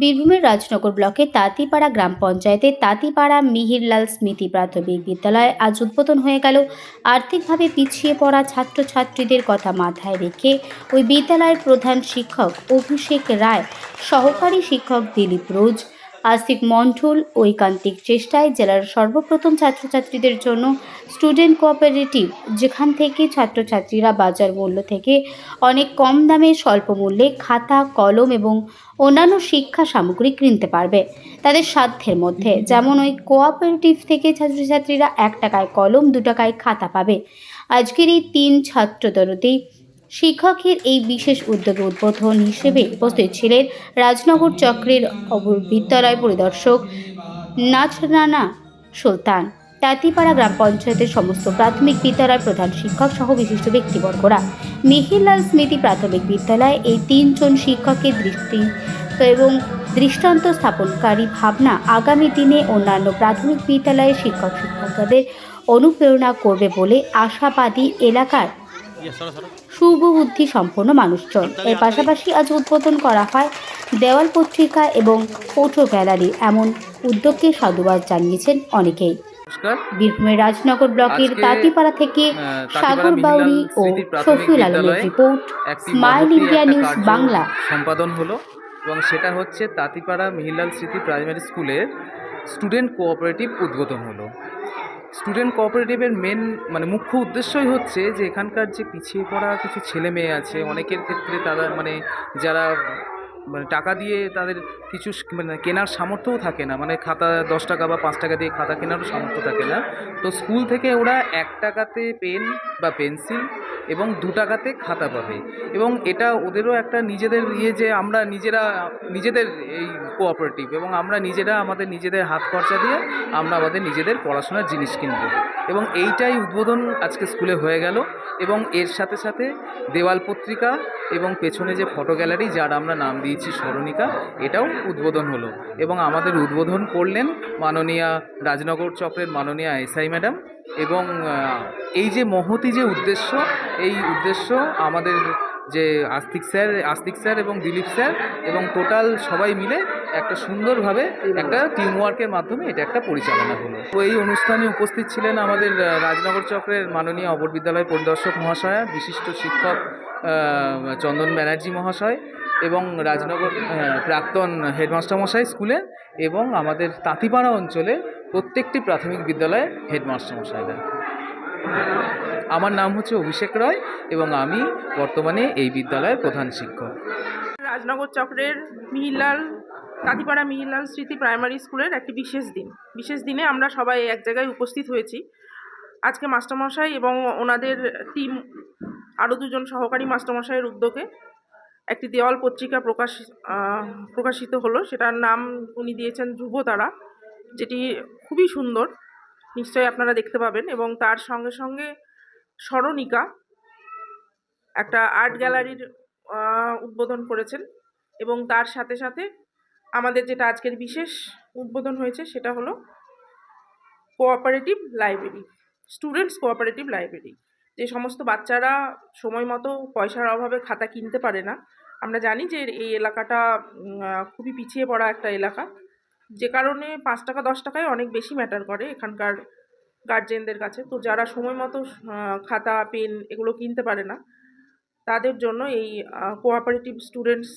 বীরভূমের রাজনগর ব্লকে তাঁতিপাড়া গ্রাম পঞ্চায়েতের তাঁতিপাড়া মিহিরলাল স্মৃতি প্রাথমিক বিদ্যালয় আজ উদ্বোধন হয়ে গেল। আর্থিকভাবে পিছিয়ে পড়া ছাত্রছাত্রীদের কথা মাথায় রেখে ওই বিদ্যালয়ের প্রধান শিক্ষক অভিষেক রায়, সহকারী শিক্ষক দিলীপ রোজ আস্তিক মন্ডল ঐকান্তিক চেষ্টায় জেলার সর্বপ্রথম ছাত্রছাত্রীদের জন্য স্টুডেন্ট কোঅপারেটিভ, যেখান থেকে ছাত্রছাত্রীরা বাজার মূল্য থেকে অনেক কম দামে স্বল্প মূল্যে খাতা, কলম এবং অন্যান্য শিক্ষা সামগ্রী কিনতে পারবে তাদের সাধ্যের মধ্যে। যেমন ওই কোঅপারেটিভ থেকে ছাত্রছাত্রীরা এক টাকায় কলম, দু টাকায় খাতা পাবে। আজকের এই তিন ছাত্রদরতেই শিক্ষকের এই বিশেষ উদ্যোগে উদ্বোধন হিসেবে উপস্থিত ছিলেন রাজনগর চক্রের বিদ্যালয় পরিদর্শক নাচরানা সুলতান, তাঁতিপাড়া গ্রাম পঞ্চায়েতের সমস্ত প্রাথমিক বিদ্যালয় প্রধান শিক্ষক সহ বিশিষ্ট ব্যক্তিবর্গরা। মিহিরলাল স্মৃতি প্রাথমিক বিদ্যালয়ে এই তিনজন শিক্ষকের দৃষ্টি এবং দৃষ্টান্ত স্থাপনকারী ভাবনা আগামী দিনে অন্যান্য প্রাথমিক বিদ্যালয়ের শিক্ষক শিক্ষিকাদের অনুপ্রেরণা করবে বলে আশাবাদী এলাকার শুভবুদ্ধি সম্পন্ন মানুষজন। এর পাশাপাশি আজ উদ্বোধন করা হয় দেওয়াল পত্রিকা এবং ফটো গ্যালারি এমন উদ্যোগকে সাধুবাদ জানিয়েছেন অনেকেই। বীরভূমের রাজনগর ব্লকের তাঁতিপাড়া থেকে সাগর বাউরি ও শফিউল আলমের report smile India news Bangla. সম্পাদন হলো এবং সেটা হচ্ছে তাঁতিপাড়া মিহিরলাল স্মৃতি প্রাইমারি স্কুলের স্টুডেন্ট কোঅপারেটিভ উদ্বোধন হলো। স্টুডেন্ট কোঅপারেটিভের মেন মানে মুখ্য উদ্দেশ্যই হচ্ছে যে এখানকার যে পিছিয়ে পড়া কিছু ছেলে মেয়ে আছে, অনেকের ক্ষেত্রে তারা মানে যারা মানে টাকা দিয়ে তাদের কিছু মানে কেনার সামর্থ্যও থাকে না। মানে খাতা দশ টাকা বা পাঁচ টাকা দিয়ে খাতা কেনারও সামর্থ্য থাকে না। তো স্কুল থেকে ওরা এক টাকাতে পেন বা পেন্সিল এবং দু টাকাতে খাতা পাবে। এবং এটা ওদেরও একটা নিজেদের ইয়ে যে আমরা নিজেরা, নিজেদের এই কোঅপারেটিভ এবং আমরা নিজেরা আমাদের নিজেদের হাত খরচা দিয়ে আমরা আমাদের নিজেদের পড়াশোনার জিনিস কিনব। এবং এইটাই উদ্বোধন আজকে স্কুলে হয়ে গেল। এবং এর সাথে সাথে দেওয়াল পত্রিকা এবং পেছনে যে ফটো গ্যালারি যার আমরা নাম দিয়েছি স্মরণিকা, এটাও উদ্বোধন হলো। এবং আমাদের উদ্বোধন করলেন মাননীয়া রাজনগর চক্রের মাননীয়া এসআই ম্যাডাম এবং এই যে মহতি যে উদ্দেশ্য, এই উদ্দেশ্য আমাদের যে আস্তিক স্যার আস্তিক স্যার এবং দিলীপ স্যার এবং টোটাল সবাই মিলে একটা সুন্দরভাবে একটা টিম ওয়ার্কের মাধ্যমে এটা একটা পরিচালনা হলো। তো এই অনুষ্ঠানে উপস্থিত ছিলেন আমাদের রাজনগর চক্রের মাননীয় অপর বিদ্যালয় পরিদর্শক মহাশয়া, বিশিষ্ট শিক্ষক চন্দন ব্যানার্জি মহাশয় এবং রাজনগর প্রাক্তন হেডমাস্টার মশাই স্কুলের এবং আমাদের তাঁতিপাড়া অঞ্চলে প্রত্যেকটি প্রাথমিক বিদ্যালয়ে হেডমাস্টার মশাইরা আমার নাম হচ্ছে অভিষেক রয় এবং আমি বর্তমানে এই বিদ্যালয়ের প্রধান শিক্ষক। রাজনগর চক্রের মিহিরলাল কাঁদিপাড়া মিহিরলাল স্মৃতি প্রাইমারি স্কুলের একটি বিশেষ দিন। বিশেষ দিনে আমরা সবাই এক জায়গায় উপস্থিত হয়েছি। আজকে মাস্টারমশাই এবং ওনাদের টিম আরও দুজন সহকারী মাস্টারমশাইয়ের উদ্যোগে একটি দেওয়াল পত্রিকা প্রকাশ প্রকাশিত হলো। সেটার নাম উনি দিয়েছেন ধ্রুবতারা যেটি খুবই সুন্দর। নিশ্চয়ই আপনারা দেখতে পাবেন এবং তার সঙ্গে সঙ্গে স্মরণিকা একটা আর্ট গ্যালারির উদ্বোধন করেছেন এবং তার সাথে সাথে আমাদের যেটা আজকের বিশেষ উদ্বোধন হয়েছে সেটা হলো cooperative library students cooperative library যে সমস্ত বাচ্চারা সময় মতো পয়সার অভাবে খাতা কিনতে পারে না। আমরা জানি যে এই এলাকাটা খুবই পিছিয়ে পড়া একটা এলাকা। যে কারণে পাঁচ টাকা, দশ টাকায় অনেক বেশি ম্যাটার করে এখানকার গার্জেনদের কাছে। তো যারা সময় মতো খাতা, পেন এগুলো কিনতে পারে না, তাদের জন্য এই কোঅপারেটিভ স্টুডেন্টস